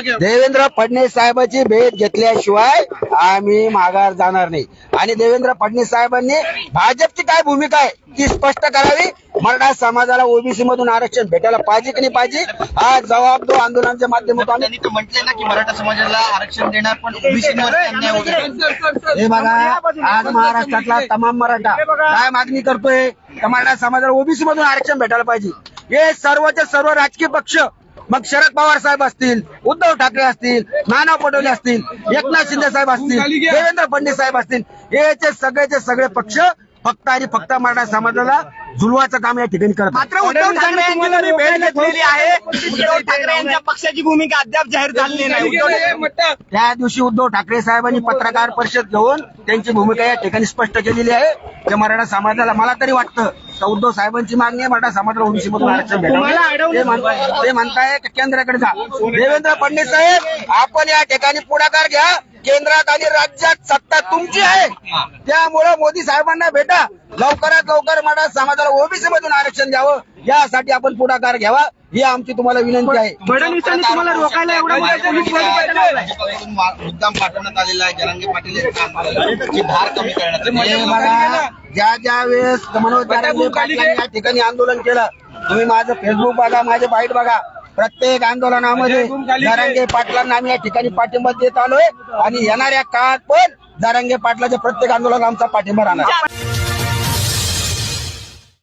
देवेंद्र फडणवीस साहेबांची भेट घेतल्याशिवाय आम्ही माघार जाणार नाही. आणि देवेंद्र फडणवीस साहेबांनी भाजपची काय भूमिका आहे ती स्पष्ट करावी? मराठा समाजाला ओबीसी मधून आरक्षण भेटायला पाहिजे की नाही पाहिजे? हा जबाब तो आंदोलनाच्या माध्यमातून आम्ही म्हटले ना की मराठा समाजाला आरक्षण देणार पण वगैरे हे बघा. आज महाराष्ट्रातला तमाम मराठा काय मागणी करतोय? तर मराठा समाजाला ओबीसी मधून आरक्षण भेटायला पाहिजे. हे सर्वचे सर्व राजकीय पक्ष मग शरद पवार साहेब असतील उद्धव ठाकरे असतील नाना पटोले असतील एकनाथ शिंदे साहेब असतील देवेंद्र फडणवीस साहेब असतील हेचे सगळेचे सगळे पक्ष फक्त आणि फक्त मराठा समाजाला झुलवाचं काम या ठिकाणी करतात. मात्र उद्धव ठाकरे यांची भेट घेतलेली आहे. उद्धव ठाकरे यांच्या पक्षाची भूमिका अद्याप जाहीर झालेली नाही. त्या दिवशी उद्धव ठाकरे साहेबांनी पत्रकार परिषद घेऊन त्यांची भूमिका या ठिकाणी स्पष्ट केलेली आहे. ते मराठा समाजाला मला तरी वाटतं तर उद्धव साहेबांची मागणी आहे मराठा समाजाला ओबीसी मधून आरक्षण भेटावं ते म्हणताय की केंद्राकडे जा. देवेंद्र फडणवीस साहेब आपण या ठिकाणी पुढाकार घ्या. केंद्रात आणि राज्यात सत्ता तुमची आहे. त्यामुळं मोदी साहेबांना भेटा. लवकरात लवकर मराठा समाजाला ओबीसी मधून आरक्षण द्यावं. यासाठी आपण पुढाकार घ्यावा. ही आमची तुम्हाला विनंती आहे. फडणवीसांनी तुम्हाला रोखायला एवढा मुद्दाम पाठवण्यात आलेला आहे. जरांगे पाटील धार कमी करण्याचं. बघा ज्या ज्या वेळेस मनोज जरांगे या ठिकाणी आंदोलन केलं तुम्ही माझं फेसबुक बघा माझे बाईट बघा. प्रत्येक आंदोलनामध्ये जरांगे पाटलांना आम्ही या ठिकाणी पाठिंबा देत आलोय. आणि येणाऱ्या काळात पण जरांगे पाटलाच्या प्रत्येक आंदोलन आमचा पाठिंबा राहणार.